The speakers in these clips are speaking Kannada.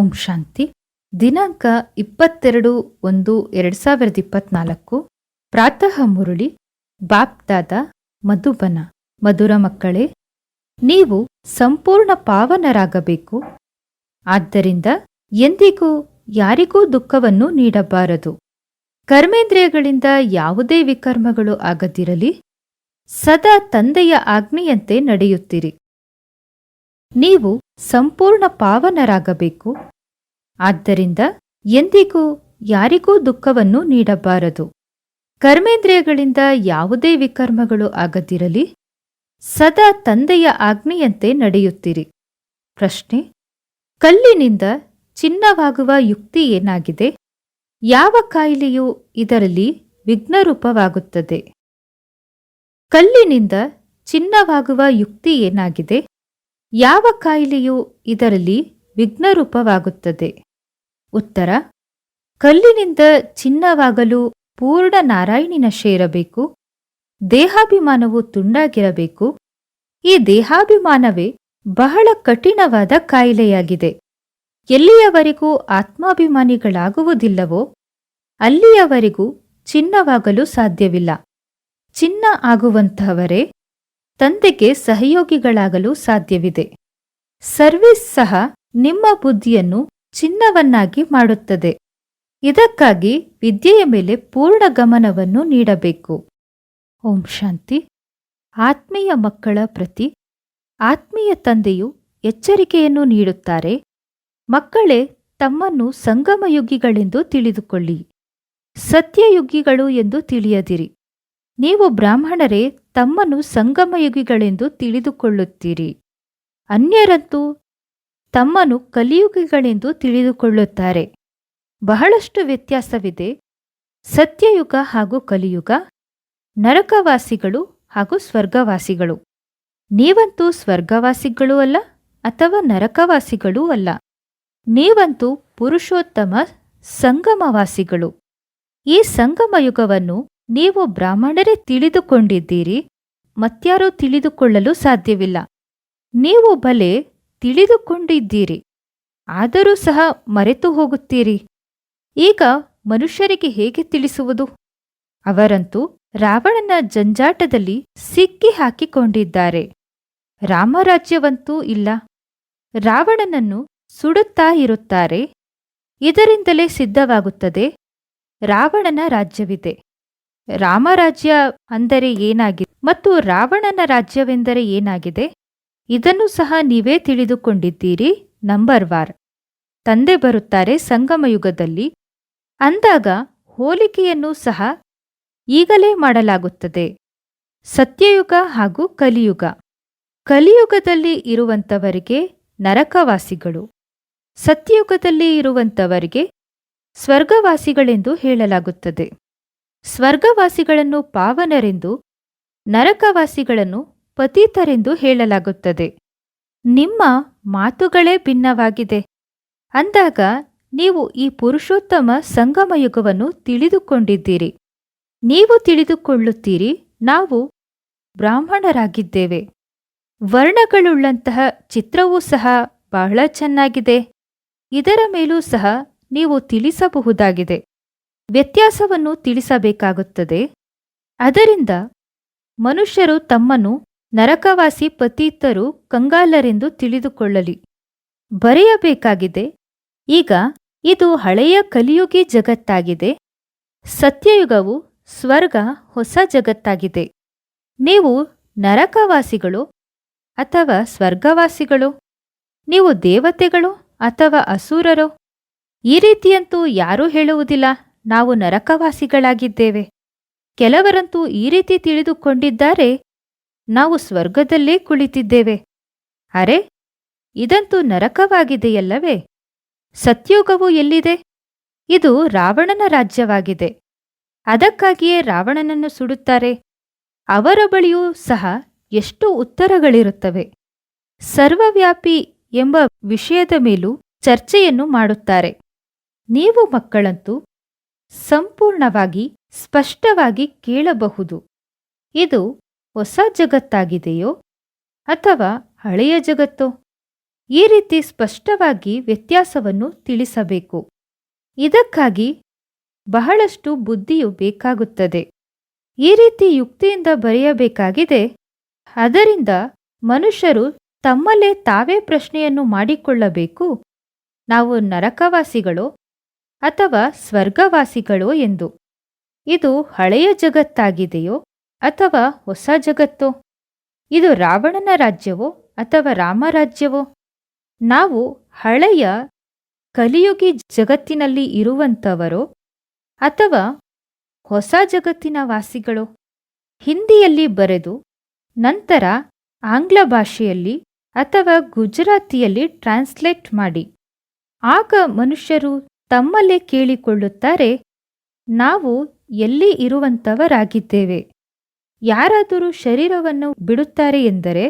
ಓಂ ಶಾಂತಿ. ದಿನಾಂಕ ಇಪ್ಪತ್ತೆರಡು ಒಂದು ಎರಡು ಸಾವಿರದ ಇಪ್ಪತ್ನಾಲ್ಕು. ಪ್ರಾತಃ ಮುರುಳಿ ಬಾಪ್ದಾದ ಮಧುಬನ. ಮಧುರ ಮಕ್ಕಳೇ, ನೀವು ಸಂಪೂರ್ಣ ಪಾವನರಾಗಬೇಕು. ಆದ್ದರಿಂದ ಎಂದಿಗೂ ಯಾರಿಗೂ ದುಃಖವನ್ನು ನೀಡಬಾರದು. ಕರ್ಮೇಂದ್ರಿಯಗಳಿಂದ ಯಾವುದೇ ವಿಕರ್ಮಗಳು ಆಗದಿರಲಿ. ಸದಾ ತಂದೆಯ ಆಜ್ಞೆಯಂತೆ ನಡೆಯುತ್ತಿರಿ. ನೀವು ಸಂಪೂರ್ಣ ಪಾವನರಾಗಬೇಕು. ಆದ್ದರಿಂದ ಎಂದಿಗೂ ಯಾರಿಗೂ ದುಃಖವನ್ನು ನೀಡಬಾರದು. ಕರ್ಮೇಂದ್ರಿಯಗಳಿಂದ ಯಾವುದೇ ವಿಕರ್ಮಗಳು ಆಗದಿರಲಿ. ಸದಾ ತಂದೆಯ ಆಜ್ಞೆಯಂತೆ ನಡೆಯುತ್ತಿರಿ. ಪ್ರಶ್ನೆ, ಕಲ್ಲಿನಿಂದ ಚಿನ್ನವಾಗುವ ಯುಕ್ತಿ ಏನಾಗಿದೆ? ಯಾವ ಕಾಯಿಲೆಯು ಇದರಲ್ಲಿ ವಿಘ್ನರೂಪವಾಗುತ್ತದೆ? ಕಲ್ಲಿನಿಂದ ಚಿನ್ನವಾಗುವ ಯುಕ್ತಿ ಏನಾಗಿದೆ? ಯಾವ ಕಾಯಿಲೆಯು ಇದರಲ್ಲಿ ವಿಘ್ನರೂಪವಾಗುತ್ತದೆ? ಉತ್ತರ, ಕಲ್ಲಿನಿಂದ ಚಿನ್ನವಾಗಲು ಪೂರ್ಣ ನಾರಾಯಣಿನ ಶೇರಬೇಕು, ದೇಹಾಭಿಮಾನವು ತುಂಡಾಗಿರಬೇಕು. ಈ ದೇಹಾಭಿಮಾನವೇ ಬಹಳ ಕಠಿಣವಾದ ಕಾಯಿಲೆಯಾಗಿದೆ. ಎಲ್ಲಿಯವರೆಗೂ ಆತ್ಮಾಭಿಮಾನಿಗಳಾಗುವುದಿಲ್ಲವೋ, ಅಲ್ಲಿಯವರೆಗೂ ಚಿನ್ನವಾಗಲು ಸಾಧ್ಯವಿಲ್ಲ. ಚಿನ್ನ ಆಗುವಂತಹವರೇ ತಂದೆಗೆ ಸಹಯೋಗಿಗಳಾಗಲು ಸಾಧ್ಯವಿದೆ. ಸರ್ವಿಸ್ ಸಹ ನಿಮ್ಮ ಬುದ್ಧಿಯನ್ನು ಚಿನ್ನವನ್ನಾಗಿ ಮಾಡುತ್ತದೆ. ಇದಕ್ಕಾಗಿ ವಿದ್ಯೆಯ ಮೇಲೆ ಪೂರ್ಣ ಗಮನವನ್ನು ನೀಡಬೇಕು. ಓಂ ಶಾಂತಿ. ಆತ್ಮೀಯ ಮಕ್ಕಳ ಪ್ರತಿ ಆತ್ಮೀಯ ತಂದೆಯು ಎಚ್ಚರಿಕೆಯನ್ನು ನೀಡುತ್ತಾರೆ. ಮಕ್ಕಳೇ, ತಮ್ಮನ್ನು ಸಂಗಮಯುಗಿಗಳೆಂದು ತಿಳಿದುಕೊಳ್ಳಿ. ಸತ್ಯಯುಗಿಗಳು ಎಂದು ತಿಳಿಯದಿರಿ. ನೀವು ಬ್ರಾಹ್ಮಣರೇ, ತಮ್ಮನ್ನು ಸಂಗಮಯುಗಿಗಳೆಂದು ತಿಳಿದುಕೊಳ್ಳುತ್ತೀರಿ. ಅನ್ಯರಂತೂ ತಮ್ಮನ್ನು ಕಲಿಯುಗಿಗಳೆಂದು ತಿಳಿದುಕೊಳ್ಳುತ್ತಾರೆ. ಬಹಳಷ್ಟು ವ್ಯತ್ಯಾಸವಿದೆ. ಸತ್ಯಯುಗ ಹಾಗೂ ಕಲಿಯುಗ, ನರಕವಾಸಿಗಳು ಹಾಗೂ ಸ್ವರ್ಗವಾಸಿಗಳು. ನೀವಂತೂ ಸ್ವರ್ಗವಾಸಿಗಳೂ ಅಲ್ಲ ಅಥವಾ ನರಕವಾಸಿಗಳೂ ಅಲ್ಲ. ನೀವಂತೂ ಪುರುಷೋತ್ತಮ ಸಂಗಮವಾಸಿಗಳು. ಈ ಸಂಗಮಯುಗವನ್ನು ನೀವು ಬ್ರಾಹ್ಮಣರೇ ತಿಳಿದುಕೊಂಡಿದ್ದೀರಿ ಮತ್ಯಾರೂ ತಿಳಿದುಕೊಳ್ಳಲು ಸಾಧ್ಯವಿಲ್ಲ. ನೀವು ಬಲೆ ತಿಳಿದುಕೊಂಡಿದ್ದೀರಿ, ಆದರೂ ಸಹ ಮರೆತು ಹೋಗುತ್ತೀರಿ. ಈಗ ಮನುಷ್ಯರಿಗೆ ಹೇಗೆ ತಿಳಿಸುವುದು? ಅವರಂತೂ ರಾವಣನ ಜಂಜಾಟದಲ್ಲಿ ಸಿಕ್ಕಿ ಹಾಕಿಕೊಂಡಿದ್ದಾರೆ. ರಾಮರಾಜ್ಯವಂತೂ ಇಲ್ಲ. ರಾವಣನನ್ನು ಸುಡುತ್ತಾ ಇರುತ್ತಾರೆ. ಇದರಿಂದಲೇ ಸಿದ್ಧವಾಗುತ್ತದೆ, ರಾವಣನ ರಾಜ್ಯವಿದೆ. ರಾಮರಾಜ್ಯ ಅಂದರೆ ಏನಾಗಿದೆ ಮತ್ತು ರಾವಣನ ರಾಜ್ಯವೆಂದರೆ ಏನಾಗಿದೆ? ಇದನ್ನು ಸಹ ನೀವೇ ತಿಳಿದುಕೊಂಡಿದ್ದೀರಿ, ನಂಬರ್ ವಾರ್. ತಂದೆ ಬರುತ್ತಾರೆ ಸಂಗಮಯುಗದಲ್ಲಿ ಅಂದಾಗ ಹೋಲಿಕೆಯನ್ನು ಸಹ ಈಗಲೇ ಮಾಡಲಾಗುತ್ತದೆ. ಸತ್ಯಯುಗ ಹಾಗೂ ಕಲಿಯುಗ. ಕಲಿಯುಗದಲ್ಲಿ ಇರುವಂಥವರಿಗೆ ನರಕವಾಸಿಗಳು. ಸತ್ಯಯುಗದಲ್ಲಿ ಇರುವಂಥವರಿಗೆ ಸ್ವರ್ಗವಾಸಿಗಳೆಂದು ಹೇಳಲಾಗುತ್ತದೆ. ಸ್ವರ್ಗವಾಸಿಗಳನ್ನು ಪಾವನರೆಂದು, ನರಕವಾಸಿಗಳನ್ನು ಪತೀತರೆಂದು ಹೇಳಲಾಗುತ್ತದೆ. ನಿಮ್ಮ ಮಾತುಗಳೇ ಭಿನ್ನವಾಗಿದೆ. ಅಂದಾಗ ನೀವು ಈ ಪುರುಷೋತ್ತಮ ಸಂಗಮಯುಗವನ್ನು ತಿಳಿದುಕೊಂಡಿದ್ದೀರಿ. ನೀವು ತಿಳಿದುಕೊಳ್ಳುತ್ತೀರಿ, ನಾವು ಬ್ರಾಹ್ಮಣರಾಗಿದ್ದೇವೆ. ವರ್ಣಗಳುಳ್ಳಂತಹ ಚಿತ್ರವೂ ಸಹ ಬಹಳ ಚೆನ್ನಾಗಿದೆ. ಇದರ ಮೇಲೂ ಸಹ ನೀವು ತಿಳಿಸಬಹುದಾಗಿದೆ. ವ್ಯತ್ಯಾಸವನ್ನು ತಿಳಿಸಬೇಕಾಗುತ್ತದೆ. ಅದರಿಂದ ಮನುಷ್ಯರು ತಮ್ಮನ್ನು ನರಕವಾಸಿ ಪತೀತರು ಕಂಗಾಲರೆಂದು ತಿಳಿದುಕೊಳ್ಳಲಿ. ಬರೆಯಬೇಕಾಗಿದೆ, ಈಗ ಇದು ಹಳೆಯ ಕಲಿಯುಗಿ ಜಗತ್ತಾಗಿದೆ. ಸತ್ಯಯುಗವು ಸ್ವರ್ಗ ಹೊಸ ಜಗತ್ತಾಗಿದೆ. ನೀವು ನರಕವಾಸಿಗಳು ಅಥವಾ ಸ್ವರ್ಗವಾಸಿಗಳು? ನೀವು ದೇವತೆಗಳು ಅಥವಾ ಅಸುರರೋ? ಈ ರೀತಿಯಂತೂ ಯಾರೂ ಹೇಳುವುದಿಲ್ಲ. ನಾವು ನರಕವಾಸಿಗಳಾಗಿದ್ದೇವೆ. ಕೆಲವರಂತೂ ಈ ರೀತಿ ತಿಳಿದುಕೊಂಡಿದ್ದಾರೆ, ನಾವು ಸ್ವರ್ಗದಲ್ಲೇ ಕುಳಿತಿದ್ದೇವೆ. ಅರೆ, ಇದಂತೂ ನರಕವಾಗಿದೆಯಲ್ಲವೇ? ಸತ್ಯೋಗವು ಎಲ್ಲಿದೆ? ಇದು ರಾವಣನ ರಾಜ್ಯವಾಗಿದೆ. ಅದಕ್ಕಾಗಿಯೇ ರಾವಣನನ್ನು ಸುಡುತ್ತಾರೆ. ಅವರ ಬಳಿಯೂ ಸಹ ಎಷ್ಟು ಉತ್ತರಗಳಿರುತ್ತವೆ. ಸರ್ವವ್ಯಾಪಿ ಎಂಬ ವಿಷಯದ ಮೇಲೂ ಚರ್ಚೆಯನ್ನು ಮಾಡುತ್ತಾರೆ. ನೀವು ಮಕ್ಕಳಂತೂ ಸಂಪೂರ್ಣವಾಗಿ ಸ್ಪಷ್ಟವಾಗಿ ಕೇಳಬಹುದು. ಇದು ಹೊಸ ಜಗತ್ತಾಗಿದೆಯೋ ಅಥವಾ ಹಳೆಯ ಜಗತ್ತೋ? ಈ ರೀತಿ ಸ್ಪಷ್ಟವಾಗಿ ವ್ಯತ್ಯಾಸವನ್ನು ತಿಳಿಸಬೇಕು. ಇದಕ್ಕಾಗಿ ಬಹಳಷ್ಟು ಬುದ್ಧಿಯು ಬೇಕಾಗುತ್ತದೆ. ಈ ರೀತಿ ಯುಕ್ತಿಯಿಂದ ಬರೆಯಬೇಕಾಗಿದೆ, ಅದರಿಂದ ಮನುಷ್ಯರು ತಮ್ಮಲ್ಲೇ ತಾವೇ ಪ್ರಶ್ನೆಯನ್ನು ಮಾಡಿಕೊಳ್ಳಬೇಕು. ನಾವು ನರಕವಾಸಿಗಳೋ ಅಥವಾ ಸ್ವರ್ಗವಾಸಿಗಳೋ ಎಂದು. ಇದು ಹಳೆಯ ಜಗತ್ತಾಗಿದೆಯೋ ಅಥವಾ ಹೊಸ ಜಗತ್ತೋ? ಇದು ರಾವಣನ ರಾಜ್ಯವೋ ಅಥವಾ ರಾಮರಾಜ್ಯವೋ ನಾವು ಹಳೆಯ ಕಲಿಯುಗಿ ಜಗತ್ತಿನಲ್ಲಿ ಇರುವಂಥವರೋ ಅಥವಾ ಹೊಸ ಜಗತ್ತಿನ ವಾಸಿಗಳೋ? ಹಿಂದಿಯಲ್ಲಿ ಬರೆದು, ನಂತರ ಆಂಗ್ಲ ಭಾಷೆಯಲ್ಲಿ ಅಥವಾ ಗುಜರಾತಿಯಲ್ಲಿ ಟ್ರಾನ್ಸ್ಲೇಟ್ ಮಾಡಿ. ಆಗ ಮನುಷ್ಯರು ತಮ್ಮಲ್ಲೇ ಕೇಳಿಕೊಳ್ಳುತ್ತಾರೆ, ನಾವು ಎಲ್ಲಿ ಇರುವಂಥವರಾಗಿದ್ದೇವೆ? ಯಾರಾದರೂ ಶರೀರವನ್ನು ಬಿಡುತ್ತಾರೆ ಎಂದರೆ,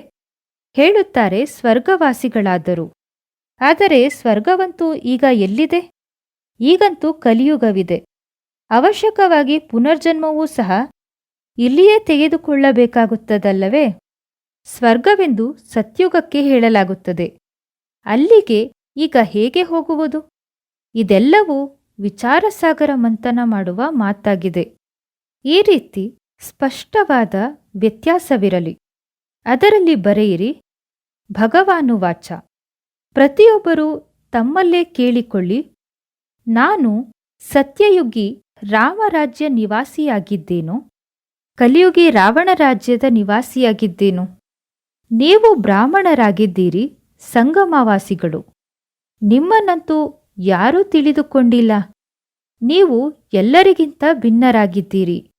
ಹೇಳುತ್ತಾರೆ ಸ್ವರ್ಗವಾಸಿಗಳಾದರು. ಆದರೆ ಸ್ವರ್ಗವಂತೂ ಈಗ ಎಲ್ಲಿದೆ? ಈಗಂತೂ ಕಲಿಯುಗವಿದೆ. ಅವಶ್ಯಕವಾಗಿ ಪುನರ್ಜನ್ಮವೂ ಸಹ ಇಲ್ಲಿಯೇ ತೆಗೆದುಕೊಳ್ಳಬೇಕಾಗುತ್ತದಲ್ಲವೇ? ಸ್ವರ್ಗವೆಂದು ಸತ್ಯುಗಕ್ಕೆ ಹೇಳಲಾಗುತ್ತದೆ. ಅಲ್ಲಿಗೆ ಈಗ ಹೇಗೆ ಹೋಗುವುದು? ಇದೆಲ್ಲವೂ ವಿಚಾರಸಾಗರ ಮಂಥನ ಮಾಡುವ ಮಾತಾಗಿದೆ. ಈ ರೀತಿ ಸ್ಪಷ್ಟವಾದ ವ್ಯತ್ಯಾಸವಿರಲಿ. ಅದರಲ್ಲಿ ಬರೆಯಿರಿ, ಭಗವಾನುವಾಚ. ಪ್ರತಿಯೊಬ್ಬರೂ ತಮ್ಮಲ್ಲೇ ಕೇಳಿಕೊಳ್ಳಿ, ನಾನು ಸತ್ಯಯುಗಿ ರಾಮರಾಜ್ಯ ನಿವಾಸಿಯಾಗಿದ್ದೇನು, ಕಲಿಯುಗಿ ರಾವಣ ರಾಜ್ಯದ ನಿವಾಸಿಯಾಗಿದ್ದೇನು, ನೀವು ಬ್ರಾಹ್ಮಣರಾಗಿದ್ದೀರಿ, ಸಂಗಮವಾಸಿಗಳು. ನಿಮ್ಮನ್ನಂತೂ ಯಾರೂ ತಿಳಿದುಕೊಂಡಿಲ್ಲ. ನೀವು ಎಲ್ಲರಿಗಿಂತ ಭಿನ್ನರಾಗಿದ್ದೀರಿ.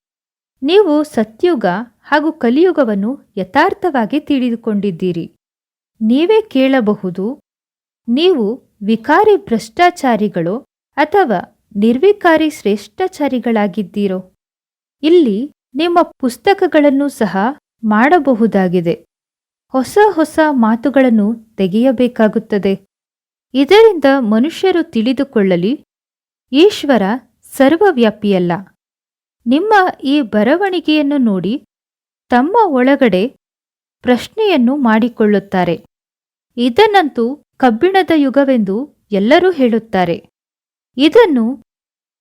ನೀವು ಸತ್ಯುಗ ಹಾಗೂ ಕಲಿಯುಗವನ್ನು ಯಥಾರ್ಥವಾಗಿ ತಿಳಿದುಕೊಂಡಿದ್ದೀರಿ. ನೀವೇ ಕೇಳಬಹುದು, ನೀವು ವಿಕಾರಿ ಭ್ರಷ್ಟಾಚಾರಿಗಳು ಅಥವಾ ನಿರ್ವಿಕಾರಿ ಶ್ರೇಷ್ಠಾಚಾರಿಗಳಾಗಿದ್ದೀರೋ. ಇಲ್ಲಿ ನಿಮ್ಮ ಪುಸ್ತಕಗಳನ್ನು ಸಹ ಮಾಡಬಹುದಾಗಿದೆ. ಹೊಸ ಹೊಸ ಮಾತುಗಳನ್ನು ತೆಗೆಯಬೇಕಾಗುತ್ತದೆ. ಇದರಿಂದ ಮನುಷ್ಯರು ತಿಳಿದುಕೊಳ್ಳಲಿ, ಈಶ್ವರ ಸರ್ವವ್ಯಾಪಿಯಲ್ಲ. ನಿಮ್ಮ ಈ ಬರವಣಿಗೆಯನ್ನು ನೋಡಿ ತಮ್ಮ ಒಳಗಡೆ ಪ್ರಶ್ನೆಯನ್ನು ಮಾಡಿಕೊಳ್ಳುತ್ತಾರೆ. ಇದನ್ನಂತೂ ಕಬ್ಬಿಣದ ಯುಗವೆಂದು ಎಲ್ಲರೂ ಹೇಳುತ್ತಾರೆ. ಇದನ್ನು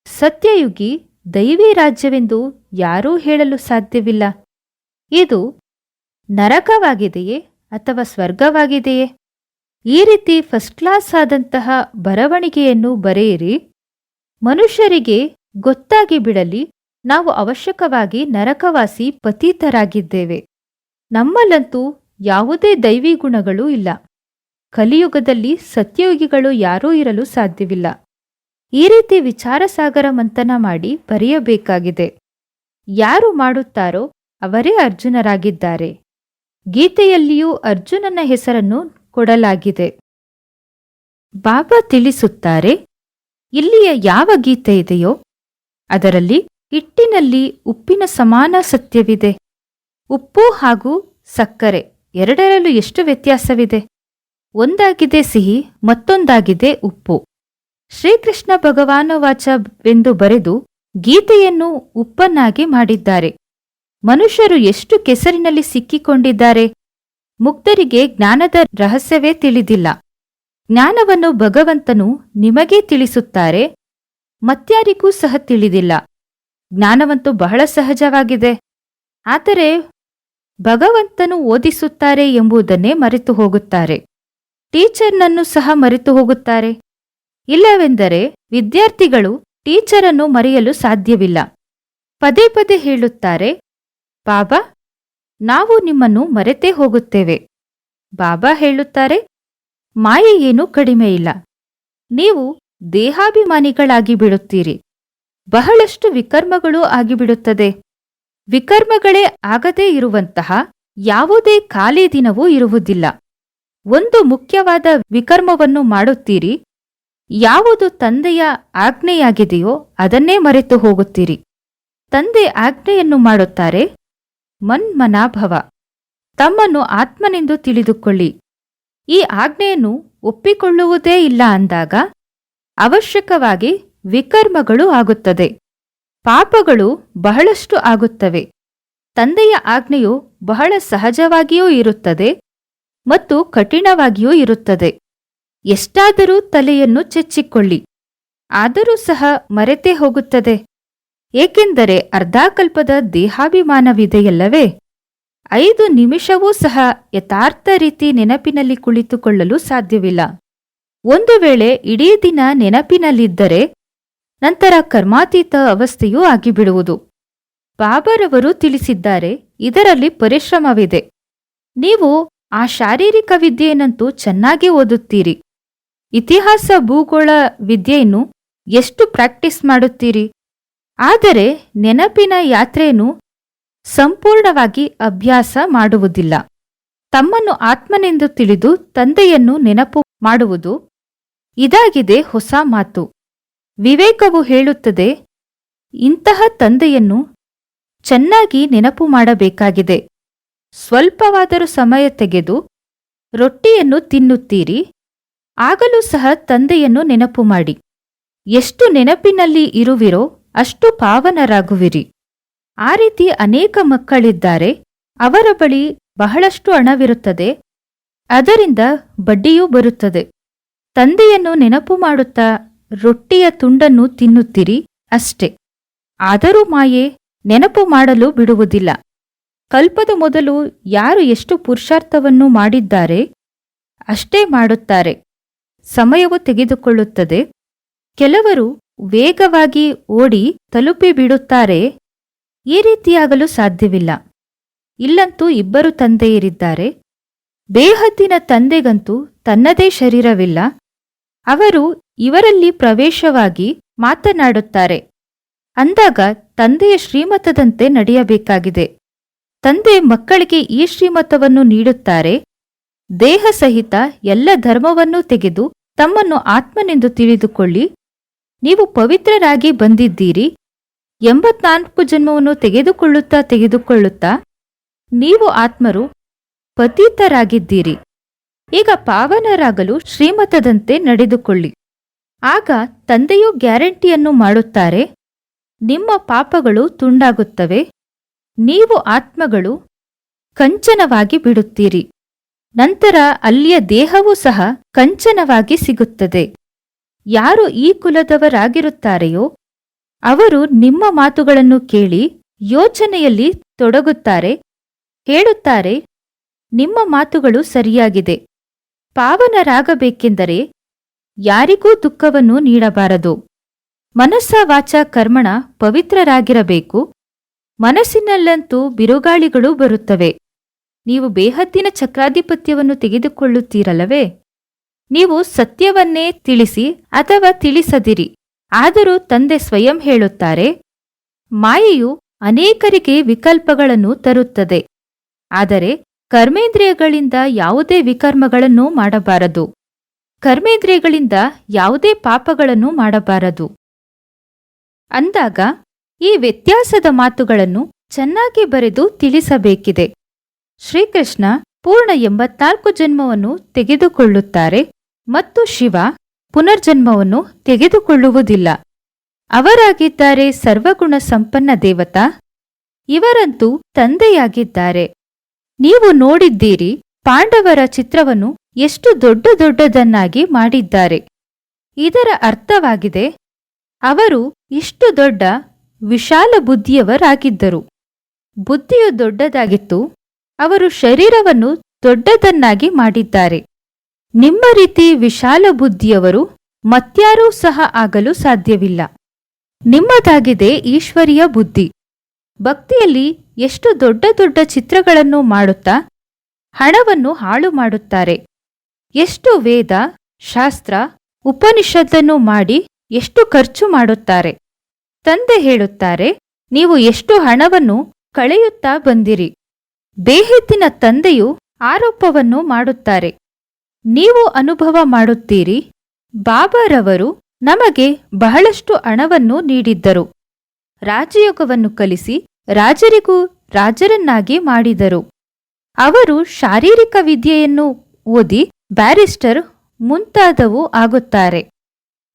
ಸತ್ಯಯುಗಿ ದೈವಿ ರಾಜ್ಯವೆಂದು ಯಾರೂ ಹೇಳಲು ಸಾಧ್ಯವಿಲ್ಲ. ಇದು ನರಕವಾಗಿದೆಯೇ ಅಥವಾ ಸ್ವರ್ಗವಾಗಿದೆಯೇ? ಈ ರೀತಿ ಫಸ್ಟ್ ಕ್ಲಾಸ್ ಆದಂತಹ ಬರವಣಿಗೆಯನ್ನು ಬರೆಯಿರಿ. ಮನುಷ್ಯರಿಗೆ ಗೊತ್ತಾಗಿ ಬಿಡಲಿ, ನಾವು ಅವಶ್ಯಕವಾಗಿ ನರಕವಾಸಿ ಪತೀತರಾಗಿದ್ದೇವೆ. ನಮ್ಮಲ್ಲಂತೂ ಯಾವುದೇ ದೈವಿ ಗುಣಗಳು ಇಲ್ಲ. ಕಲಿಯುಗದಲ್ಲಿ ಸತ್ಯಯುಗಿಗಳು ಯಾರೂ ಇರಲು ಸಾಧ್ಯವಿಲ್ಲ. ಈ ರೀತಿ ವಿಚಾರಸಾಗರ ಮಂಥನ ಮಾಡಿ ಬರೆಯಬೇಕಾಗಿದೆ. ಯಾರು ಮಾಡುತ್ತಾರೋ ಅವರೇ ಅರ್ಜುನರಾಗಿದ್ದಾರೆ. ಗೀತೆಯಲ್ಲಿಯೂ ಅರ್ಜುನನ ಹೆಸರನ್ನು ಕೊಡಲಾಗಿದೆ. ಬಾಬಾ ತಿಳಿಸುತ್ತಾರೆ, ಇಲ್ಲಿಯ ಯಾವ ಗೀತೆ ಇದೆಯೋ, ಅದರಲ್ಲಿ ಹಿಟ್ಟಿನಲ್ಲಿ ಉಪ್ಪಿನ ಸಮಾನ ಸತ್ಯವಿದೆ. ಉಪ್ಪು ಹಾಗೂ ಸಕ್ಕರೆ ಎರಡರಲ್ಲೂ ಎಷ್ಟು ವ್ಯತ್ಯಾಸವಿದೆ? ಒಂದಾಗಿದೆ ಸಿಹಿ, ಮತ್ತೊಂದಾಗಿದೆ ಉಪ್ಪು. ಶ್ರೀಕೃಷ್ಣ ಭಗವಾನವಾಚವೆಂದು ಬರೆದು ಗೀತೆಯನ್ನು ಉಪ್ಪನ್ನಾಗಿ ಮಾಡಿದ್ದಾರೆ. ಮನುಷ್ಯರು ಎಷ್ಟು ಕೆಸರಿನಲ್ಲಿ ಸಿಕ್ಕಿಕೊಂಡಿದ್ದಾರೆ. ಮುಗ್ಧರಿಗೆ ಜ್ಞಾನದ ರಹಸ್ಯವೇ ತಿಳಿದಿಲ್ಲ. ಜ್ಞಾನವನ್ನು ಭಗವಂತನು ನಿಮಗೇ ತಿಳಿಸುತ್ತಾರೆ ಮತ್ಯಾರಿಗೂ ಸಹ ತಿಳಿದಿಲ್ಲ. ಜ್ಞಾನವಂತೂ ಬಹಳ ಸಹಜವಾಗಿದೆ. ಆದರೆ ಭಗವಂತನು ಓದಿಸುತ್ತಾರೆ ಎಂಬುದನ್ನೇ ಮರೆತು ಹೋಗುತ್ತಾರೆ. ಟೀಚರ್ನನ್ನು ಸಹ ಮರೆತು ಹೋಗುತ್ತಾರೆ. ಇಲ್ಲವೆಂದರೆ ವಿದ್ಯಾರ್ಥಿಗಳು ಟೀಚರನ್ನು ಮರೆಯಲು ಸಾಧ್ಯವಿಲ್ಲ. ಪದೇ ಪದೇ ಹೇಳುತ್ತಾರೆ, ಬಾಬಾ ನಾವು ನಿಮ್ಮನ್ನು ಮರೆತೇ ಹೋಗುತ್ತೇವೆ. ಬಾಬಾ ಹೇಳುತ್ತಾರೆ, ಮಾಯೆ ಏನೂ ಕಡಿಮೆ ಇಲ್ಲ. ನೀವು ದೇಹಾಭಿಮಾನಿಗಳಾಗಿ ಬಿಡುತ್ತೀರಿ ಬಹಳಷ್ಟು ವಿಕರ್ಮಗಳು ಆಗಿಬಿಡುತ್ತದೆ. ವಿಕರ್ಮಗಳೇ ಆಗದೇ ಇರುವಂತಹ ಯಾವುದೇ ಖಾಲಿ ದಿನವೂ ಇರುವುದಿಲ್ಲ. ಒಂದು ಮುಖ್ಯವಾದ ವಿಕರ್ಮವನ್ನು ಮಾಡುತ್ತೀರಿ. ಯಾವುದು ತಂದೆಯ ಆಜ್ಞೆಯಾಗಿದೆಯೋ ಅದನ್ನೇ ಮರೆತು ಹೋಗುತ್ತೀರಿ. ತಂದೆ ಆಜ್ಞೆಯನ್ನು ಮಾಡುತ್ತಾರೆ ಮನ್ಮನಾಭವ. ತಮ್ಮನ್ನು ಆತ್ಮನೆಂದು ತಿಳಿದುಕೊಳ್ಳಿ. ಈ ಆಜ್ಞೆಯನ್ನು ಒಪ್ಪಿಕೊಳ್ಳುವುದೇ ಇಲ್ಲ ಅಂದಾಗ ಅವಶ್ಯಕವಾಗಿ ವಿಕರ್ಮಗಳು ಆಗುತ್ತದೆ. ಪಾಪಗಳು ಬಹಳಷ್ಟು ಆಗುತ್ತವೆ. ತಂದೆಯ ಆಜ್ಞೆಯು ಬಹಳ ಸಹಜವಾಗಿಯೂ ಇರುತ್ತದೆ ಮತ್ತು ಕಠಿಣವಾಗಿಯೂ ಇರುತ್ತದೆ. ಎಷ್ಟಾದರೂ ತಲೆಯನ್ನು ಚೆಚ್ಚಿಕೊಳ್ಳಿ. ಆದರೂ ಸಹ ಮರೆತೇ ಹೋಗುತ್ತದೆ. ಏಕೆಂದರೆ ಅರ್ಧಾಕಲ್ಪದ ದೇಹಾಭಿಮಾನವಿದೆಯಲ್ಲವೇ? ಐದು ನಿಮಿಷವೂ ಸಹ ಯಥಾರ್ಥ ರೀತಿ ನೆನಪಿನಲ್ಲಿ ಕುಳಿತುಕೊಳ್ಳಲು ಸಾಧ್ಯವಿಲ್ಲ. ಒಂದು ವೇಳೆ ಇಡೀ ದಿನ ನೆನಪಿನಲ್ಲಿದ್ದರೆ ನಂತರ ಕರ್ಮಾತೀತ ಅವಸ್ಥೆಯೂ ಆಗಿಬಿಡುವುದು. ಬಾಬರವರು ತಿಳಿಸಿದ್ದಾರೆ, ಇದರಲ್ಲಿ ಪರಿಶ್ರಮವಿದೆ. ನೀವು ಆ ಶಾರೀರಿಕ ವಿದ್ಯೆಯನ್ನಂತೂ ಚೆನ್ನಾಗಿ ಓದುತ್ತೀರಿ. ಇತಿಹಾಸ ಭೂಗೋಳ ವಿದ್ಯೆಯನ್ನು ಎಷ್ಟು ಪ್ರಾಕ್ಟೀಸ್ ಮಾಡುತ್ತೀರಿ? ಆದರೆ ನೆನಪಿನ ಯಾತ್ರೆಯನ್ನು ಸಂಪೂರ್ಣವಾಗಿ ಅಭ್ಯಾಸ ಮಾಡುವುದಿಲ್ಲ. ತಮ್ಮನ್ನು ಆತ್ಮನೆಂದು ತಿಳಿದು ತಂದೆಯನ್ನು ನೆನಪು ಮಾಡುವುದು ಇದಾಗಿದೆ ಹೊಸ ಮಾತು. ವಿವೇಕವು ಹೇಳುತ್ತದೆ, ಇಂತಹ ತಂದೆಯನ್ನು ಚೆನ್ನಾಗಿ ನೆನಪು ಮಾಡಬೇಕಾಗಿದೆ. ಸ್ವಲ್ಪವಾದರೂ ಸಮಯ ತೆಗೆದು ರೊಟ್ಟಿಯನ್ನು ತಿನ್ನುತ್ತೀರಿ, ಆಗಲೂ ಸಹ ತಂದೆಯನ್ನು ನೆನಪು ಮಾಡಿ. ಎಷ್ಟು ನೆನಪಿನಲ್ಲಿ ಇರುವಿರೋ ಅಷ್ಟು ಪಾವನರಾಗುವಿರಿ. ಆ ರೀತಿ ಅನೇಕ ಮಕ್ಕಳಿದ್ದಾರೆ, ಅವರ ಬಳಿ ಬಹಳಷ್ಟು ಹಣವಿರುತ್ತದೆ, ಅದರಿಂದ ಬಡ್ಡಿಯೂ ಬರುತ್ತದೆ. ತಂದೆಯನ್ನು ನೆನಪು ಮಾಡುತ್ತಾ ರೊಟ್ಟಿಯ ತುಂಡನ್ನು ತಿನ್ನುತ್ತೀರಿ ಅಷ್ಟೇ. ಆದರೂ ಮಾಯೆ ನೆನಪು ಮಾಡಲು ಬಿಡುವುದಿಲ್ಲ. ಕಲ್ಪದ ಮೊದಲು ಯಾರು ಎಷ್ಟು ಪುರುಷಾರ್ಥವನ್ನು ಮಾಡಿದ್ದಾರೆ, ಅಷ್ಟೇ ಮಾಡುತ್ತಾರೆ. ಸಮಯವು ತೆಗೆದುಕೊಳ್ಳುತ್ತದೆ. ಕೆಲವರು ವೇಗವಾಗಿ ಓಡಿ ತಲುಪಿ ಬಿಡುತ್ತಾರೆ. ಈ ರೀತಿಯಾಗಲು ಸಾಧ್ಯವಿಲ್ಲ. ಇಲ್ಲಂತೂ ಇಬ್ಬರು ತಂದೆಯರಿದ್ದಾರೆ. ಬೇಹದ್ದಿನ ತಂದೆಗಂತೂ ತನ್ನದೇ ಶರೀರವಿಲ್ಲ. ಅವರು ಇವರಲ್ಲಿ ಪ್ರವೇಶವಾಗಿ ಮಾತನಾಡುತ್ತಾರೆ. ಅಂದಾಗ ತಂದೆಯ ಶ್ರೀಮತದಂತೆ ನಡೆಯಬೇಕಾಗಿದೆ. ತಂದೆ ಮಕ್ಕಳಿಗೆ ಈ ಶ್ರೀಮತವನ್ನು ನೀಡುತ್ತಾರೆ. ದೇಹ ಸಹಿತ ಎಲ್ಲ ಧರ್ಮವನ್ನೂ ತೆಗೆದು ತಮ್ಮನ್ನು ಆತ್ಮನೆಂದು ತಿಳಿದುಕೊಳ್ಳಿ. ನೀವು ಪವಿತ್ರರಾಗಿ ಬಂದಿದ್ದೀರಿ, ಎಂಬತ್ನಾಲ್ಕು ಜನ್ಮವನ್ನು ತೆಗೆದುಕೊಳ್ಳುತ್ತಾ ತೆಗೆದುಕೊಳ್ಳುತ್ತಾ ನೀವು ಆತ್ಮರು ಪತೀತರಾಗಿದ್ದೀರಿ. ಈಗ ಪಾವನರಾಗಲು ಶ್ರೀಮತದಂತೆ ನಡೆದುಕೊಳ್ಳಿ. ಆಗ ತಂದೆಯು ಗ್ಯಾರಂಟಿಯನ್ನು ಮಾಡುತ್ತಾರೆ, ನಿಮ್ಮ ಪಾಪಗಳು ತುಂಡಾಗುತ್ತವೆ, ನೀವು ಆತ್ಮಗಳು ಕಂಚನವಾಗಿ ಬಿಡುತ್ತೀರಿ. ನಂತರ ಅಲ್ಲಿಯ ದೇಹವೂ ಸಹ ಕಂಚನವಾಗಿ ಸಿಗುತ್ತದೆ. ಯಾರು ಈ ಕುಲದವರಾಗಿರುತ್ತಾರೆಯೋ ಅವರು ನಿಮ್ಮ ಮಾತುಗಳನ್ನು ಕೇಳಿ ಯೋಚನೆಯಲ್ಲಿ ತೊಡಗುತ್ತಾರೆ, ಹೇಳುತ್ತಾರೆ, ನಿಮ್ಮ ಮಾತುಗಳು ಸರಿಯಾಗಿದೆ. ಪಾವನರಾಗಬೇಕೆಂದರೆ ಯಾರಿಗೂ ದುಃಖವನ್ನು ನೀಡಬಾರದು. ಮನಸ್ಸ ವಾಚ ಕರ್ಮಣ ಪವಿತ್ರರಾಗಿರಬೇಕು. ಮನಸ್ಸಿನಲ್ಲಂತೂ ಬಿರುಗಾಳಿಗಳು ಬರುತ್ತವೆ. ನೀವು ಬೇಹತ್ತಿನ ಚಕ್ರಾಧಿಪತ್ಯವನ್ನು ತೆಗೆದುಕೊಳ್ಳುತ್ತೀರಲ್ಲವೇ? ನೀವು ಸತ್ಯವನ್ನೇ ತಿಳಿಸಿ ಅಥವಾ ತಿಳಿಸದಿರಿ. ಆದರೂ ತಂದೆ ಸ್ವಯಂ ಹೇಳುತ್ತಾರೆ, ಮಾಯೆಯು ಅನೇಕರಿಗೆ ವಿಕಲ್ಪಗಳನ್ನು ತರುತ್ತದೆ. ಆದರೆ ಕರ್ಮೇಂದ್ರಿಯಗಳಿಂದ ಯಾವುದೇ ವಿಕರ್ಮಗಳನ್ನು ಮಾಡಬಾರದು. ಕರ್ಮೇಂದ್ರಿಯಗಳಿಂದ ಯಾವುದೇ ಪಾಪಗಳನ್ನು ಮಾಡಬಾರದು. ಅಂದಾಗ ಈ ವ್ಯತ್ಯಾಸದ ಮಾತುಗಳನ್ನು ಚೆನ್ನಾಗಿ ಬರೆದು ತಿಳಿಸಬೇಕಿದೆ. ಶ್ರೀಕೃಷ್ಣ ಪೂರ್ಣ ಎಂಬತ್ನಾಲ್ಕು ಜನ್ಮವನ್ನು ತೆಗೆದುಕೊಳ್ಳುತ್ತಾರೆ. ಮತ್ತು ಶಿವ ಪುನರ್ಜನ್ಮವನ್ನು ತೆಗೆದುಕೊಳ್ಳುವುದಿಲ್ಲ. ಅವರಾಗಿದ್ದಾರೆ ಸರ್ವಗುಣ ಸಂಪನ್ನ ದೇವತಾ. ಇವರಂತೂ ತಂದೆಯಾಗಿದ್ದಾರೆ. ನೀವು ನೋಡಿದ್ದೀರಿ, ಪಾಂಡವರ ಚಿತ್ರವನ್ನು ಎಷ್ಟು ದೊಡ್ಡ ದೊಡ್ಡದನ್ನಾಗಿ ಮಾಡಿದ್ದಾರೆ. ಇದರ ಅರ್ಥವಾಗಿದೆ, ಅವರು ಇಷ್ಟು ದೊಡ್ಡ ವಿಶಾಲ ಬುದ್ಧಿಯವರಾಗಿದ್ದರು. ಬುದ್ಧಿಯು ದೊಡ್ಡದಾಗಿತ್ತು, ಅವರು ಶರೀರವನ್ನು ದೊಡ್ಡದನ್ನಾಗಿ ಮಾಡಿದ್ದಾರೆ. ನಿಮ್ಮ ರೀತಿ ವಿಶಾಲ ಬುದ್ಧಿಯವರು ಮತ್ಯಾರೂ ಸಹ ಆಗಲು ಸಾಧ್ಯವಿಲ್ಲ. ನಿಮ್ಮದಾಗಿದೆ ಈಶ್ವರಿಯ ಬುದ್ಧಿ. ಭಕ್ತಿಯಲ್ಲಿ ಎಷ್ಟು ದೊಡ್ಡ ದೊಡ್ಡ ಚಿತ್ರಗಳನ್ನು ಮಾಡುತ್ತಾ ಹಣವನ್ನು ಹಾಳು ಮಾಡುತ್ತಾರೆ. ಎಷ್ಟು ವೇದ, ಶಾಸ್ತ್ರ, ಉಪನಿಷತ್ತನ್ನು ಮಾಡಿ ಎಷ್ಟು ಖರ್ಚು ಮಾಡುತ್ತಾರೆ. ತಂದೆ ಹೇಳುತ್ತಾರೆ, ನೀವು ಎಷ್ಟು ಹಣವನ್ನು ಕಳೆಯುತ್ತಾ ಬಂದಿರಿ. ದೇಹತ್ತಿನ ತಂದೆಯು ಆರೋಪವನ್ನು ಮಾಡುತ್ತಾರೆ. ನೀವು ಅನುಭವ ಮಾಡುತ್ತೀರಿ? ಬಾಬಾರವರು ನಮಗೆ ಬಹಳಷ್ಟು ಹಣವನ್ನು ನೀಡಿದ್ದರು. ರಾಜಯೋಗವನ್ನು ಕಲಿಸಿ ರಾಜರಿಗೂ ರಾಜರನ್ನಾಗಿ ಮಾಡಿದರು. ಅವರು ಶಾರೀರಿಕ ವಿದ್ಯೆಯನ್ನು ಓದಿ ಬ್ಯಾರಿಸ್ಟರ್ ಮುಂತಾದವು ಆಗುತ್ತಾರೆ.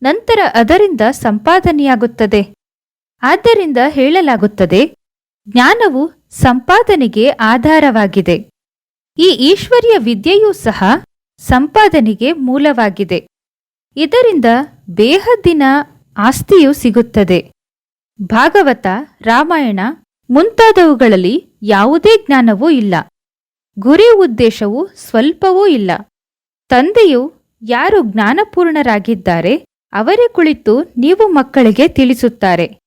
ನಂತರ ಅದರಿಂದ ಸಂಪಾದನೆಯಾಗುತ್ತದೆ. ಆದ್ದರಿಂದ ಹೇಳಲಾಗುತ್ತದೆ, ಜ್ಞಾನವು ಸಂಪಾದನೆಗೆ ಆಧಾರವಾಗಿದೆ. ಈ ಈಶ್ವರ್ಯ ವಿದ್ಯೆಯೂ ಸಹ ಸಂಪಾದನೆಗೆ ಮೂಲವಾಗಿದೆ. ಇದರಿಂದ ಬೇಹದ್ದಿನ ಆಸ್ತಿಯು ಸಿಗುತ್ತದೆ. ಭಾಗವತ, ರಾಮಾಯಣ ಮುಂತಾದವುಗಳಲ್ಲಿ ಯಾವುದೇ ಜ್ಞಾನವೂ ಇಲ್ಲ. ಗುರಿ ಉದ್ದೇಶವು ಸ್ವಲ್ಪವೂ ಇಲ್ಲ. ತಂದೆಯು ಯಾರು ಜ್ಞಾನಪೂರ್ಣರಾಗಿದ್ದಾರೆ ಅವರೇ ಕುಳಿತು ನೀವು ಮಕ್ಕಳಿಗೆ ತಿಳಿಸುತ್ತಾರೆ.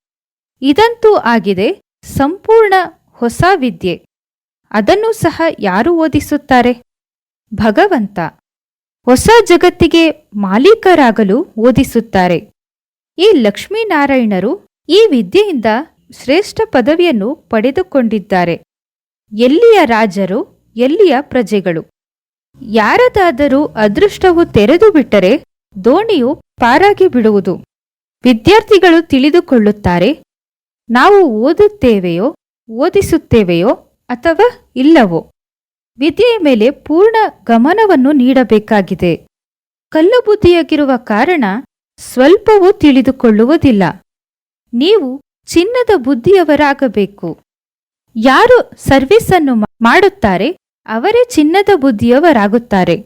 ಇದಂತೂ ಆಗಿದೆ ಸಂಪೂರ್ಣ ಹೊಸ ವಿದ್ಯೆ. ಅದನ್ನು ಸಹ ಯಾರು ಓದಿಸುತ್ತಾರೆ? ಭಗವಂತ. ಹೊಸ ಜಗತ್ತಿಗೆ ಮಾಲೀಕರಾಗಲು ಓದಿಸುತ್ತಾರೆ. ಈ ಲಕ್ಷ್ಮೀನಾರಾಯಣರು ಈ ವಿದ್ಯೆಯಿಂದ ಶ್ರೇಷ್ಠ ಪದವಿಯನ್ನು ಪಡೆದುಕೊಂಡಿದ್ದಾರೆ. ಎಲ್ಲಿಯ ರಾಜರು, ಎಲ್ಲಿಯ ಪ್ರಜೆಗಳು? ಯಾರದಾದರೂ ಅದೃಷ್ಟವು ತೆರೆದು ಬಿಟ್ಟರೆ ದೋಣಿಯು ಪಾರಾಗಿ ಬಿಡುವುದು. ವಿದ್ಯಾರ್ಥಿಗಳು ತಿಳಿದುಕೊಳ್ಳುತ್ತಾರೆ, ನಾವು ಓದುತ್ತೇವೆಯೋ, ಓದಿಸುತ್ತೇವೆಯೋ ಅಥವಾ ಇಲ್ಲವೋ? ವಿದ್ಯೆಯ ಮೇಲೆ ಪೂರ್ಣ ಗಮನವನ್ನು ನೀಡಬೇಕಾಗಿದೆ. ಕಲ್ಲು ಬುದ್ಧಿಯಾಗಿರುವ ಕಾರಣ ಸ್ವಲ್ಪವೂ ತಿಳಿದುಕೊಳ್ಳುವುದಿಲ್ಲ. ನೀವು ಚಿನ್ನದ ಬುದ್ಧಿಯವರಾಗಬೇಕು. ಯಾರು ಸರ್ವಿಸ್ ಅನ್ನು ಮಾಡುತ್ತಾರೆ, ಅವರೇ ಚಿನ್ನದ ಬುದ್ಧಿಯವರಾಗುತ್ತಾರೆ.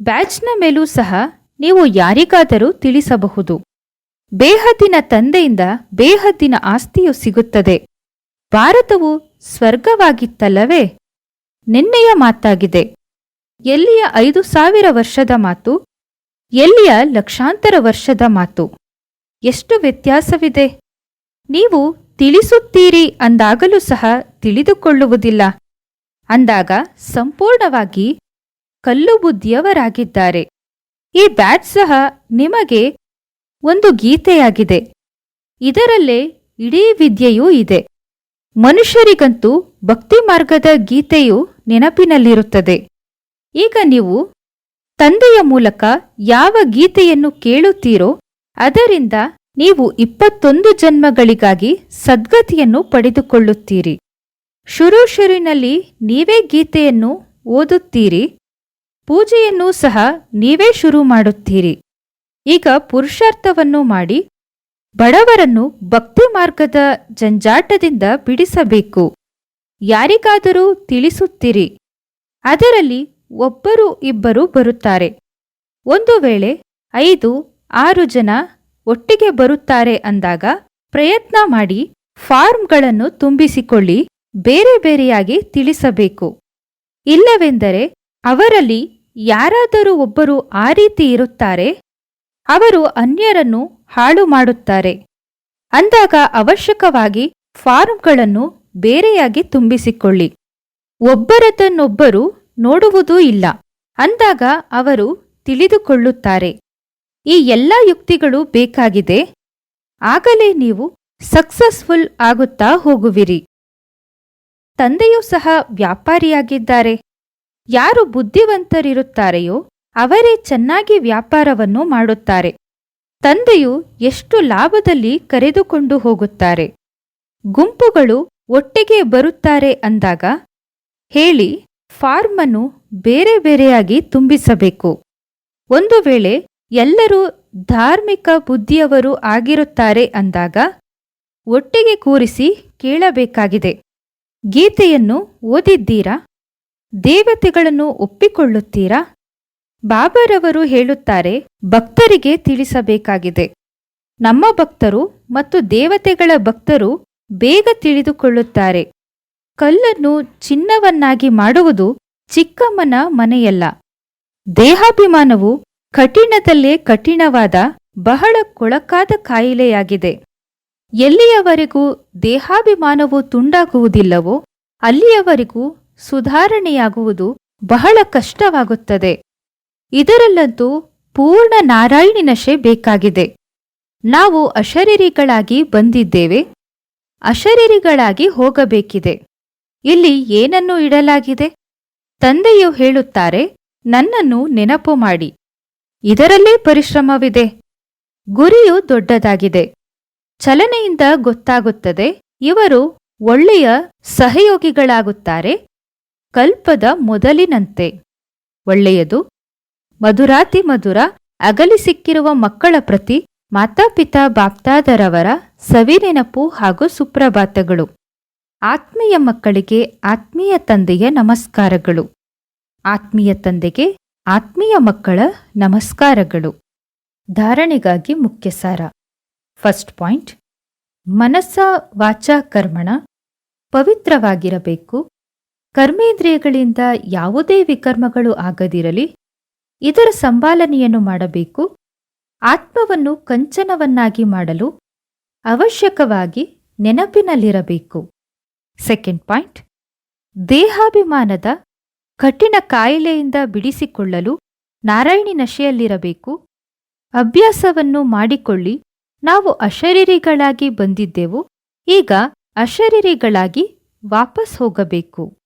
ಬ್ಯಾಚ್ನ ಮೇಲೂ ಸಹ ನೀವು ಯಾರಿಗಾದರೂ ತಿಳಿಸಬಹುದು. ಬೇಹದ್ದಿನ ತಂದೆಯಿಂದ ಬೇಹದ್ದಿನ ಆಸ್ತಿಯು ಸಿಗುತ್ತದೆ. ಭಾರತವು ಸ್ವರ್ಗವಾಗಿತ್ತಲ್ಲವೇ? ನಿನ್ನೆಯ ಮಾತಾಗಿದೆ. ಎಲ್ಲಿಯ ಐದು ಸಾವಿರ ವರ್ಷದ ಮಾತು? ಎಲ್ಲಿಯ ಲಕ್ಷಾಂತರ ವರ್ಷದ ಮಾತು? ಎಷ್ಟು ವ್ಯತ್ಯಾಸವಿದೆ? ನೀವು ತಿಳಿಸುತ್ತೀರಿ ಅಂದಾಗಲೂ ಸಹ ತಿಳಿದುಕೊಳ್ಳುವುದಿಲ್ಲ. ಅಂದಾಗ ಸಂಪೂರ್ಣವಾಗಿ ಕಲ್ಲು ಬುದ್ಧಿಯವರಾಗಿದ್ದಾರೆ. ಈ ಬ್ಯಾಟ್ ಸಹ ನಿಮಗೆ ಒಂದು ಗೀತೆಯಾಗಿದೆ. ಇದರಲ್ಲೇ ಇಡೀ ವಿದ್ಯೆಯೂ ಇದೆ. ಮನುಷ್ಯರಿಗಂತೂ ಭಕ್ತಿ ಮಾರ್ಗದ ಗೀತೆಯು ನೆನಪಿನಲ್ಲಿರುತ್ತದೆ. ಈಗ ನೀವು ತಂದೆಯ ಮೂಲಕ ಯಾವ ಗೀತೆಯನ್ನು ಕೇಳುತ್ತೀರೋ ಅದರಿಂದ ನೀವು ಇಪ್ಪತ್ತೊಂದು ಜನ್ಮಗಳಿಗಾಗಿ ಸದ್ಗತಿಯನ್ನು ಪಡೆದುಕೊಳ್ಳುತ್ತೀರಿ. ಶುರು ಶುರುವಿನಲ್ಲಿ ನೀವೇ ಗೀತೆಯನ್ನು ಓದುತ್ತೀರಿ. ಪೂಜೆಯನ್ನೂ ಸಹ ನೀವೇ ಶುರು ಮಾಡುತ್ತೀರಿ. ಈಗ ಪುರುಷಾರ್ಥವನ್ನು ಮಾಡಿ ಬಡವರನ್ನು ಭಕ್ತಿ ಮಾರ್ಗದ ಜಂಜಾಟದಿಂದ ಬಿಡಿಸಬೇಕು. ಯಾರಿಗಾದರೂ ತಿಳಿಸುತ್ತೀರಿ. ಅದರಲ್ಲಿ ಒಬ್ಬರು ಇಬ್ಬರು ಬರುತ್ತಾರೆ. ಒಂದು ವೇಳೆ ಐದು, ಆರು ಜನ ಒಟ್ಟಿಗೆ ಬರುತ್ತಾರೆ ಅಂದಾಗ ಪ್ರಯತ್ನ ಮಾಡಿ ಫಾರ್ಮ್ಗಳನ್ನು ತುಂಬಿಸಿಕೊಳ್ಳಿ, ಬೇರೆ ಬೇರೆಯಾಗಿ ತಿಳಿಸಬೇಕು. ಇಲ್ಲವೆಂದರೆ ಅವರಲ್ಲಿ ಯಾರಾದರೂ ಒಬ್ಬರು ಆ ರೀತಿ ಇರುತ್ತಾರೆ, ಅವರು ಅನ್ಯರನ್ನು ಹಾಳು ಮಾಡುತ್ತಾರೆ. ಅಂದಾಗ ಅವಶ್ಯಕವಾಗಿ ಫಾರ್ಮ್ಗಳನ್ನು ಬೇರೆಯಾಗಿ ತುಂಬಿಸಿಕೊಳ್ಳಿ. ಒಬ್ಬರದನ್ನೊಬ್ಬರು ನೋಡುವುದೂ ಇಲ್ಲ. ಅಂದಾಗ ಅವರು ತಿಳಿದುಕೊಳ್ಳುತ್ತಾರೆ. ಈ ಎಲ್ಲ ಯುಕ್ತಿಗಳು ಬೇಕಾಗಿದೆ. ಆಗಲೇ ನೀವು ಸಕ್ಸಸ್ಫುಲ್ ಆಗುತ್ತಾ ಹೋಗುವಿರಿ. ತಂದೆಯೂ ಸಹ ವ್ಯಾಪಾರಿಯಾಗಿದ್ದಾರೆ. ಯಾರು ಬುದ್ಧಿವಂತರಿರುತ್ತಾರೆಯೋ ಅವರೇ ಚೆನ್ನಾಗಿ ವ್ಯಾಪಾರವನ್ನು ಮಾಡುತ್ತಾರೆ. ತಂದೆಯು ಎಷ್ಟು ಲಾಭದಲ್ಲಿ ಕರೆದುಕೊಂಡು ಹೋಗುತ್ತಾರೆ. ಗುಂಪುಗಳು ಒಟ್ಟಿಗೆ ಬರುತ್ತಾರೆ ಅಂದಾಗ ಹೇಳಿ ಫಾರ್ಮನ್ನು ಬೇರೆ ಬೇರೆಯಾಗಿ ತುಂಬಿಸಬೇಕು. ಒಂದು ವೇಳೆ ಎಲ್ಲರೂ ಧಾರ್ಮಿಕ ಬುದ್ಧಿಯವರು ಆಗಿರುತ್ತಾರೆ ಅಂದಾಗ ಒಟ್ಟಿಗೆ ಕೂರಿಸಿ ಕೇಳಬೇಕಾಗಿದೆ. ಗೀತೆಯನ್ನು ಓದಿದ್ದೀರಾ? ದೇವತೆಗಳನ್ನು ಒಪ್ಪಿಕೊಳ್ಳುತ್ತೀರಾ? ಬಾಬರವರು ಹೇಳುತ್ತಾರೆ, ಭಕ್ತರಿಗೆ ತಿಳಿಸಬೇಕಾಗಿದೆ. ನಮ್ಮ ಭಕ್ತರು ಮತ್ತು ದೇವತೆಗಳ ಭಕ್ತರು ಬೇಗ ತಿಳಿದುಕೊಳ್ಳುತ್ತಾರೆ. ಕಲ್ಲನ್ನು ಚಿನ್ನವನ್ನಾಗಿ ಮಾಡುವುದು ಚಿಕ್ಕಮ್ಮನ ಮನೆಯಲ್ಲ. ದೇಹಾಭಿಮಾನವು ಕಠಿಣದಲ್ಲೇ ಕಠಿಣವಾದ, ಬಹಳ ಕೊಳಕಾದ ಕಾಯಿಲೆಯಾಗಿದೆ. ಎಲ್ಲಿಯವರೆಗೂ ದೇಹಾಭಿಮಾನವು ತುಂಡಾಗುವುದಿಲ್ಲವೋ, ಅಲ್ಲಿಯವರೆಗೂ ಸುಧಾರಣೆಯಾಗುವುದು ಬಹಳ ಕಷ್ಟವಾಗುತ್ತದೆ. ಇದರಲ್ಲಂತೂ ಪೂರ್ಣ ನಾರಾಯಣಿನಶೆ ಬೇಕಾಗಿದೆ. ನಾವು ಅಶರೀರಿಗಳಾಗಿ ಬಂದಿದ್ದೇವೆ. ಅಶರೀರಿಗಳಾಗಿ ಹೋಗಬೇಕಿದೆ. ಇಲ್ಲಿ ಏನನ್ನು ಇಡಲಾಗಿದೆ? ತಂದೆಯು ಹೇಳುತ್ತಾರೆ, ನನ್ನನ್ನು ನೆನಪು ಮಾಡಿ. ಇದರಲ್ಲೇ ಪರಿಶ್ರಮವಿದೆ. ಗುರಿಯು ದೊಡ್ಡದಾಗಿದೆ. ಚಲನೆಯಿಂದ ಗೊತ್ತಾಗುತ್ತದೆ, ಇವರು ಒಳ್ಳೆಯ ಸಹಯೋಗಿಗಳಾಗುತ್ತಾರೆ, ಕಲ್ಪದ ಮೊದಲಿನಂತೆ. ಒಳ್ಳೆಯದು, ಮಧುರಾತಿ ಮಧುರ, ಅಗಲಿ ಸಿಕ್ಕಿರುವ ಮಕ್ಕಳ ಪ್ರತಿ ಮಾತಾಪಿತಾ ಬಾಪ್ತಾದರವರ ಸವಿನೆನಪು ಹಾಗೂ ಸುಪ್ರಭಾತಗಳು. ಆತ್ಮೀಯ ಮಕ್ಕಳಿಗೆ ಆತ್ಮೀಯ ತಂದೆಯ ನಮಸ್ಕಾರಗಳು. ಆತ್ಮೀಯ ತಂದೆಗೆ ಆತ್ಮೀಯ ಮಕ್ಕಳ ನಮಸ್ಕಾರಗಳು. ಧಾರಣೆಗಾಗಿ ಮುಖ್ಯ ಸಾರ. ಫಸ್ಟ್ ಪಾಯಿಂಟ್, ಮನಸ್ಸ ವಾಚಾ ಕರ್ಮಣ. ಪವಿತ್ರವಾಗಿರಬೇಕು. ಕರ್ಮೇಂದ್ರಿಯಗಳಿಂದ ಯಾವುದೇ ವಿಕರ್ಮಗಳು ಆಗದಿರಲಿ. ಇದರ ಸಂಪಾಲನೆಯನ್ನು ಮಾಡಬೇಕು. ಆತ್ಮವನ್ನು ಕಂಚನವನ್ನಾಗಿ ಮಾಡಲು ಅವಶ್ಯಕವಾಗಿ ನೆನಪಿನಲ್ಲಿರಬೇಕು. ಸೆಕೆಂಡ್ ಪಾಯಿಂಟ್ ದೇಹಾಭಿಮಾನದ ಕಠಿಣ ಕಾಯಿಲೆಯಿಂದ ಬಿಡಿಸಿಕೊಳ್ಳಲು ನಾರಾಯಣಿ ನಶೆಯಲ್ಲಿರಬೇಕು ಅಭ್ಯಾಸವನ್ನು ಮಾಡಿಕೊಳ್ಳಿ. ನಾವು ಅಶರೀರಿಗಳಾಗಿ ಬಂದಿದ್ದೆವು. ಈಗ ಅಶರೀರಿಗಳಾಗಿ ವಾಪಸ್ ಹೋಗಬೇಕು.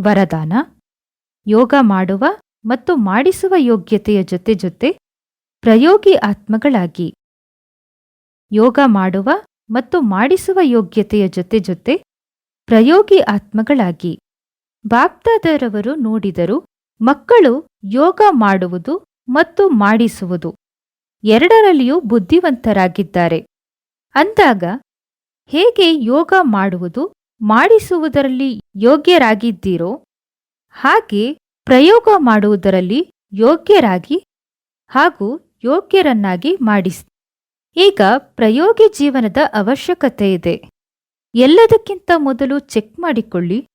ವರದಾನ, ಯೋಗ ಮಾಡುವ ಮತ್ತು ಮಾಡಿಸುವ ಯೋಗ್ಯತೆಯ ಜೊತೆ ಜೊತೆ ಪ್ರಯೋಗಿ ಆತ್ಮಗಳಾಗಿ. ಯೋಗ ಮಾಡುವ ಮತ್ತು ಮಾಡಿಸುವ ಯೋಗ್ಯತೆಯ ಜೊತೆ ಜೊತೆ ಪ್ರಯೋಗಿ ಆತ್ಮಗಳಾಗಿ. ಬಾಪ್ತಾದರವರು ನೋಡಿದರು, ಮಕ್ಕಳು ಯೋಗ ಮಾಡುವುದು ಮತ್ತು ಮಾಡಿಸುವುದು ಎರಡರಲ್ಲಿಯೂ ಬುದ್ಧಿವಂತರಾಗಿದ್ದಾರೆ. ಅಂದಾಗ, ಹೇಗೆ ಯೋಗ ಮಾಡುವುದು, ಮಾಡಿಸುವುದರಲ್ಲಿ ಯೋಗ್ಯರಾಗಿದ್ದೀರೋ, ಹಾಗೆ ಪ್ರಯೋಗ ಮಾಡುವುದರಲ್ಲಿ ಯೋಗ್ಯರಾಗಿ ಹಾಗೂ ಯೋಗ್ಯರನ್ನಾಗಿ ಮಾಡಿಸಿ. ಈಗ ಪ್ರಯೋಗಿ ಜೀವನದ ಅವಶ್ಯಕತೆ ಇದೆ. ಎಲ್ಲದಕ್ಕಿಂತ ಮೊದಲು ಚೆಕ್ ಮಾಡಿಕೊಳ್ಳಿ.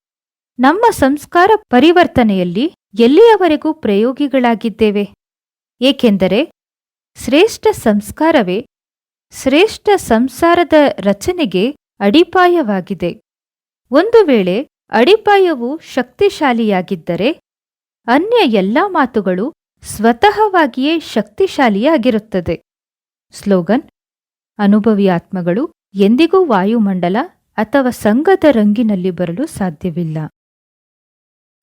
ನಮ್ಮ ಸಂಸ್ಕಾರ ಪರಿವರ್ತನೆಯಲ್ಲಿ ಎಲ್ಲಿಯವರೆಗೂ ಪ್ರಯೋಗಿಗಳಾಗಿದ್ದೇವೆ? ಏಕೆಂದರೆ ಶ್ರೇಷ್ಠ ಸಂಸ್ಕಾರವೇ ಶ್ರೇಷ್ಠ ಸಂಸಾರದ ರಚನೆಗೆ ಅಡಿಪಾಯವಾಗಿದೆ. ಒಂದು ವೇಳೆ ಅಡಿಪಾಯವು ಶಕ್ತಿಶಾಲಿಯಾಗಿದ್ದರೆ ಅನ್ಯ ಎಲ್ಲ ಮಾತುಗಳು ಸ್ವತಃವಾಗಿಯೇ ಶಕ್ತಿಶಾಲಿಯಾಗಿರುತ್ತದೆ. ಸ್ಲೋಗನ್, ಅನುಭವಿ ಆತ್ಮಗಳು ಎಂದಿಗೂ ವಾಯುಮಂಡಲ ಅಥವಾ ಸಂಘದ ರಂಗಿನಲ್ಲಿ ಬರಲು ಸಾಧ್ಯವಿಲ್ಲ.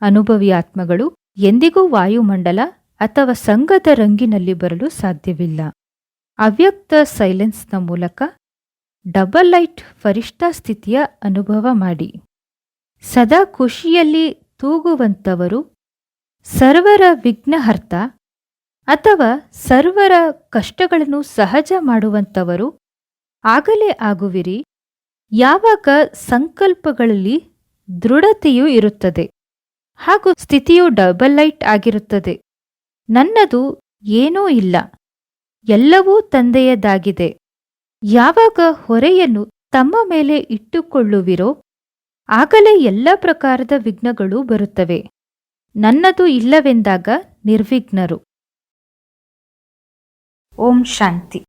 ಅನುಭವಿ ಆತ್ಮಗಳು ಎಂದಿಗೂ ವಾಯುಮಂಡಲ ಅಥವಾ ಸಂಘದ ರಂಗಿನಲ್ಲಿ ಬರಲು ಸಾಧ್ಯವಿಲ್ಲ. ಅವ್ಯಕ್ತ ಸೈಲೆನ್ಸ್ನ ಮೂಲಕ ಡಬಲ್ ಲೈಟ್ ಫರಿಷ್ಠ ಸ್ಥಿತಿಯ ಅನುಭವ ಮಾಡಿ. ಸದಾ ಖುಷಿಯಲ್ಲಿ ತೂಗುವಂತವರು ಸರ್ವರ ವಿಘ್ನಹರ್ತ ಅಥವಾ ಸರ್ವರ ಕಷ್ಟಗಳನ್ನು ಸಹಜ ಮಾಡುವಂಥವರು ಆಗಲೇ ಆಗುವಿರಿ. ಯಾವಾಗ ಸಂಕಲ್ಪಗಳಲ್ಲಿ ದೃಢತೆಯೂ ಇರುತ್ತದೆ, ಹಾಗೂ ಸ್ಥಿತಿಯು ಡಬಲ್ ಲೈಟ್ ಆಗಿರುತ್ತದೆ. ನನ್ನದು ಏನೂ ಇಲ್ಲ, ಎಲ್ಲವೂ ತಂದೆಯದಾಗಿದೆ. ಯಾವಾಗ ಹೊರೆಯನ್ನು ತಮ್ಮ ಮೇಲೆ ಇಟ್ಟುಕೊಳ್ಳುವಿರೋ, ಆಗಲೇ ಎಲ್ಲ ಪ್ರಕಾರದ ವಿಘ್ನಗಳು ಬರುತ್ತವೆ. ನನ್ನದು ಇಲ್ಲವೆಂದಾಗ ನಿರ್ವಿಘ್ನರು. ಓಂ ಶಾಂತಿ.